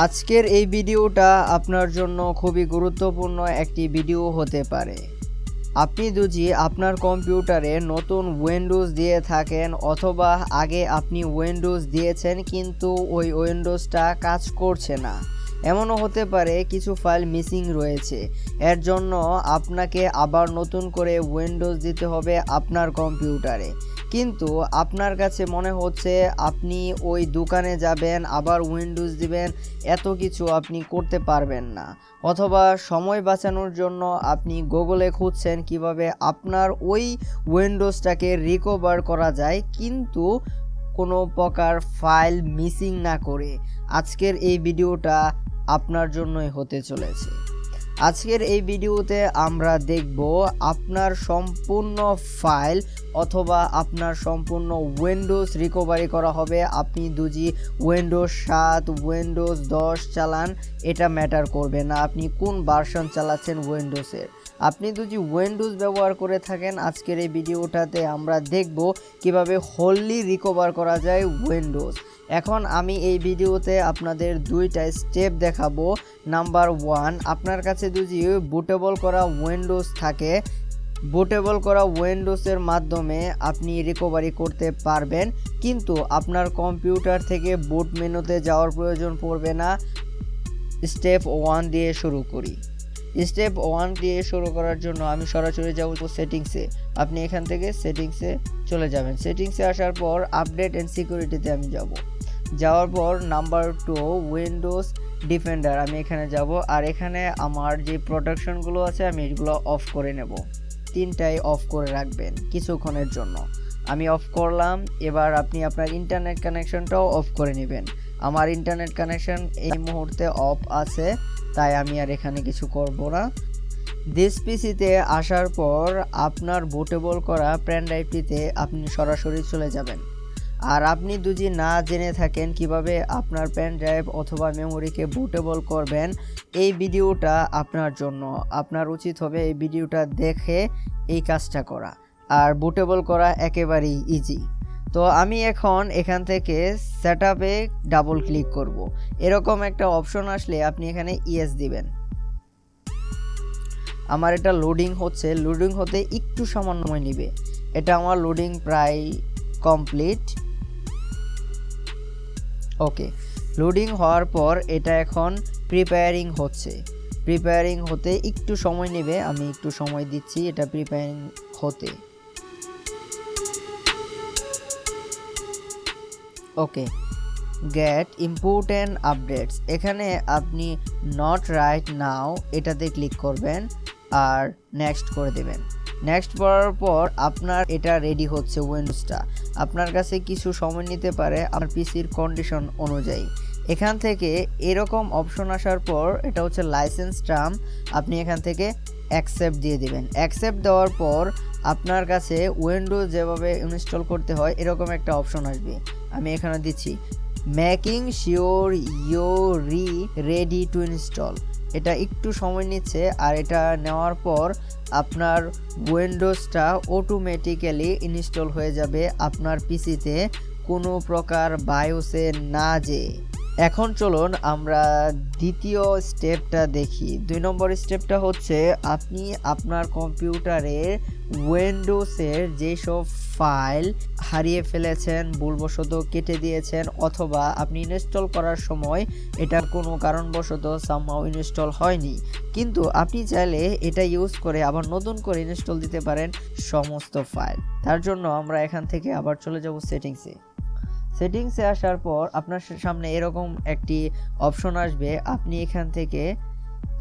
আজকের এই ভিডিওটা আপনার জন্য খুবই গুরুত্বপূর্ণ একটি ভিডিও হতে পারে। আপনি যদি আপনার কম্পিউটারে নতুন উইন্ডোজ দিয়ে থাকেন অথবা আগে আপনি উইন্ডোজ দিয়েছেন কিন্তু ওই উইন্ডোজটা কাজ করছে না, এমনও হতে পারে কিছু ফাইল মিসিং রয়েছে। এর জন্য আপনাকে আবার নতুন করে উইন্ডোজ দিতে হবে আপনার কম্পিউটারে। কিন্তু আপনার কাছে মনে হচ্ছে আপনি ওই দোকানে যাবেন, আবার উইন্ডোজ দিবেন, এত কিছু আপনি করতে পারবেন না। অথবা সময় বাঁচানোর জন্য আপনি গুগলে খুঁজছেন কীভাবে আপনার ওই উইন্ডোজটাকে রিকভার করা যায়, কিন্তু কোনো প্রকার ফাইল মিসিং না করে। আজকের এই ভিডিওটা আপনার জন্যই হতে চলেছে। আজকের এই ভিডিওতে আমরা দেখব আপনার সম্পূর্ণ ফাইল অথবা আপনার সম্পূর্ণ উইন্ডোজ রিকভারি করা হবে। আপনি দুজি উইন্ডোজ সাত, উইন্ডোজ দশ চালান, এটা ম্যাটার করবে না। আপনি কোন ভার্সন চালাচ্ছেন উইন্ডোজের আপনি যদি উইন্ডোজ ব্যবহার করে থাকেন। আজকের এই ভিডিওটাতে আমরা দেখব কীভাবে হোললি রিকভার করা যায় উইন্ডোজ। এখন আমি এই ভিডিওতে আপনাদের দুইটা স্টেপ দেখাবো। নাম্বার ওয়ান, আপনার কাছে যদি বুটেবল করা উইন্ডোজ থাকে বুটেবল করা উইন্ডোজের মাধ্যমে আপনি রিকভারি করতে পারবেন। কিন্তু আপনার কম্পিউটার থেকে বুট মেনুতে যাওয়ার প্রয়োজন পড়বে না। স্টেপ ওয়ান দিয়ে শুরু করি। স্টেপ ওয়ান দিয়ে শুরু করার জন্য আমি সরাসরি যাব সেটিংসে আপনি এখান থেকে সেটিংসে চলে যাবেন। সেটিংসে আসার পর আপডেট অ্যান্ড সিকিউরিটিতে আমি যাব। যাওয়ার পর নাম্বার টু উইন্ডোজ ডিফেন্ডার আমি এখানে যাব। আর এখানে আমার যে প্রোটেকশনগুলো আছে, আমি এগুলো অফ করে নেব। তিনটাই অফ করে রাখবেন কিছুক্ষণের জন্য। আমি অফ করলাম, এবার আপনি আপনার ইন্টারনেট কানেকশনটাও অফ করে নেবেন। আমার ইন্টারনেট কানেকশন এই মুহূর্তে অফ আছে, তাই আমি আর এখানে কিছু করব না। দিস পিসিতে আসার পর আপনার বুটেবল করা প্যান ড্রাইভটিতে আপনি সরাসরি চলে যাবেন। আর আপনি যদি না জেনে থাকেন কীভাবে আপনার পেন ড্রাইভ অথবা মেমোরিকে বুটেবল করবেন, এই ভিডিওটা আপনার জন্য। আপনার উচিত হবে এই ভিডিওটা দেখে এই কাজটা করা। আর বুটেবল করা একেবারেই ইজি তো আমি এখন এখান থেকে সেট আপে ডাবল ক্লিক করব। এরকম একটা অপশন আসলে আপনি এখানে ইয়েস দিবেন। আমার এটা লোডিং হচ্ছে। লোডিং হতে একটু সামান্য নেবে। এটা আমার লোডিং প্রায় কমপ্লিট ওকে লোডিং হওয়ার পর এটা এখন প্রিপেয়ারিং হচ্ছে। প্রিপেয়ারিং হতে একটু সময় নেবে, আমি একটু সময় দিচ্ছি, এটা প্রিপেয়ারিং হতে। ওকে গেট ইম্পর্টেন্ট আপডেটস এখানে আপনি নট রাইট নাও এটাতে ক্লিক করবেন আর নেক্সট করে দেবেন। নেক্সট করার পর আপনার এটা রেডি হচ্ছে উইন্ডোজটা আপনার কাছে কিছু সময় নিতে পারে আমার পিসির কন্ডিশন অনুযায়ী। এখান থেকে এরকম অপশন আসার পর এটা হচ্ছে লাইসেন্স টার্ম আপনি এখান থেকে অ্যাকসেপ্ট দিয়ে দিবেন। অ্যাকসেপ্ট দেওয়ার পর আপনার কাছে উইন্ডোজ যেভাবে ইনস্টল করতে হয়, এরকম একটা অপশন আসবে। আমি এখানে দিচ্ছি। Making sure you're ready to install এটা একটু সময় নিচ্ছে, আর এটা নেওয়ার পর আপনার উইন্ডোজটা অটোমেটিক্যালি ইনস্টল হয়ে যাবে আপনার পিসিতে কোনো প্রকার বায়োসে না যে এখন চলুন আমরা দ্বিতীয় স্টেপটা দেখি। দুই নম্বর স্টেপটা হচ্ছে আপনি আপনার কম্পিউটারের উইন্ডোজের যেসব ফাইল হারিয়ে ফেলেছেন, ভুলবশত কেটে দিয়েছেন অথবা আপনি ইনস্টল করার সময় এটার কোনো কারণবশত সামহাও ইনস্টল হয়নি। কিন্তু আপনি চাইলে এটা ইউজ করে আবার নতুন করে ইনস্টল দিতে পারেন সমস্ত ফাইল। তার জন্য আমরা এখান থেকে আবার চলে যাব সেটিংসে সেটিংসে আসার পর আপনার সামনে এরকম একটি অপশন আসবে। আপনি এখান থেকে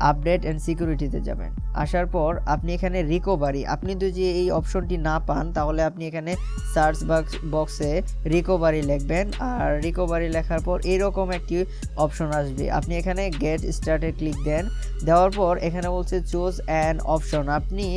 আপডেট অ্যান্ড সিকিউরিটিতে যাবেন। আসার পর আপনি এখানে রিকভারি আপনি যদি এই অপশনটি না পান, তাহলে আপনি এখানে সার্চ বক্স বক্সে রিকভারি লিখবেন। আর রিকভারি লেখার পর এরকম একটি অপশন আসবে। আপনি এখানে গেট স্টার্টে ক্লিক দেন। দেওয়ার পর এখানে বলছে চুজ অ্যান অপশন আপনি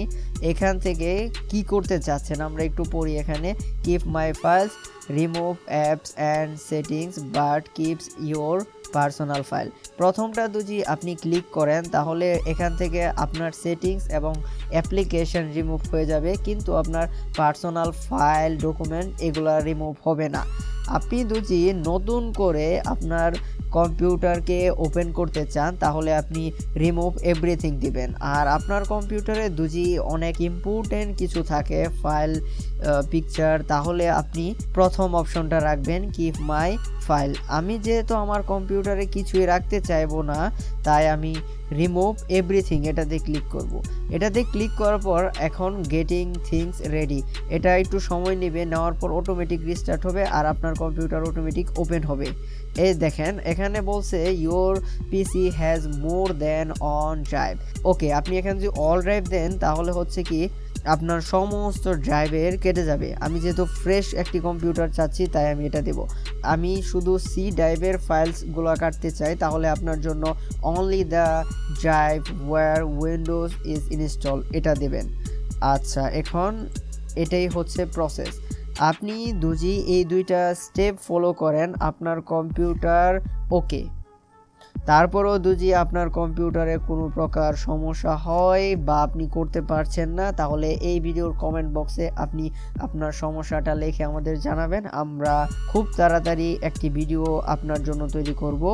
এখান থেকে কি করতে চাচ্ছেন? আমরা একটু পড়ি এখানে। Keep my files remove apps and settings but keeps your personal file প্রথমটা যদি আপনি ক্লিক করেন, তাহলে এখান থেকে আপনার সেটিংস এবং অ্যাপ্লিকেশন রিমুভ হয়ে যাবে। কিন্তু আপনার পার্সোনাল ফাইল ডকুমেন্ট এগুলো রিমুভ হবে না। আপনি যদি নতুন করে আপনার কম্পিউটারকে ওপেন করতে চান, তাহলে আপনি রিমুভ এভরিথিং দিবেন। আর আপনার কম্পিউটারে দুজি অনেক ইম্পর্টেন্ট কিছু থাকে, ফাইল পিকচার, তাহলে আপনি প্রথম অপশনটা রাখবেন, কিপ মাই ফাইল। আমি যেহেতু আমার কম্পিউটারে কিছুই রাখতে চাইব না তাই আমি রিমুভ এভরিথিং এটাতে ক্লিক করব। এটাতে ক্লিক করার পর এখন গেটিং থিংস রেডি এটা একটু সময় নেবে, নেওয়ার পর অটোমেটিক রিস্টার্ট হবে আর আপনার কম্পিউটার অটোমেটিক ওপেন হবে। এই দেখেন, এখানে বলছে your PC has more than one drive okay আপনি এখানে যদি অল ড্রাইভ দেন, তাহলে হচ্ছে কি আপনার সমস্ত ড্রাইভের কেটে যাবে। আমি যেহেতু ফ্রেশ একটি কম্পিউটার চাচ্ছি, তাই আমি এটা দেব। আমি শুধু সি ড্রাইভের ফাইলসগুলো কাটতে চাই, তাহলে আপনার জন্য only the drive where Windows is install এটা দেবেন। আচ্ছা এখন এটাই হচ্ছে প্রসেস আপনি দুজি এই দুইটা স্টেপ ফলো করেন, আপনার কম্পিউটার ওকে তারপরও যদি আপনার কম্পিউটারে কোনো প্রকার সমস্যা হয় বা আপনি করতে পারছেন না, তাহলে এই ভিডিওর কমেন্ট বক্সে আপনি আপনার সমস্যাটা লিখে আমাদের জানাবেন। আমরা খুব তাড়াতাড়ি একটি ভিডিও আপনার জন্য তৈরি করব।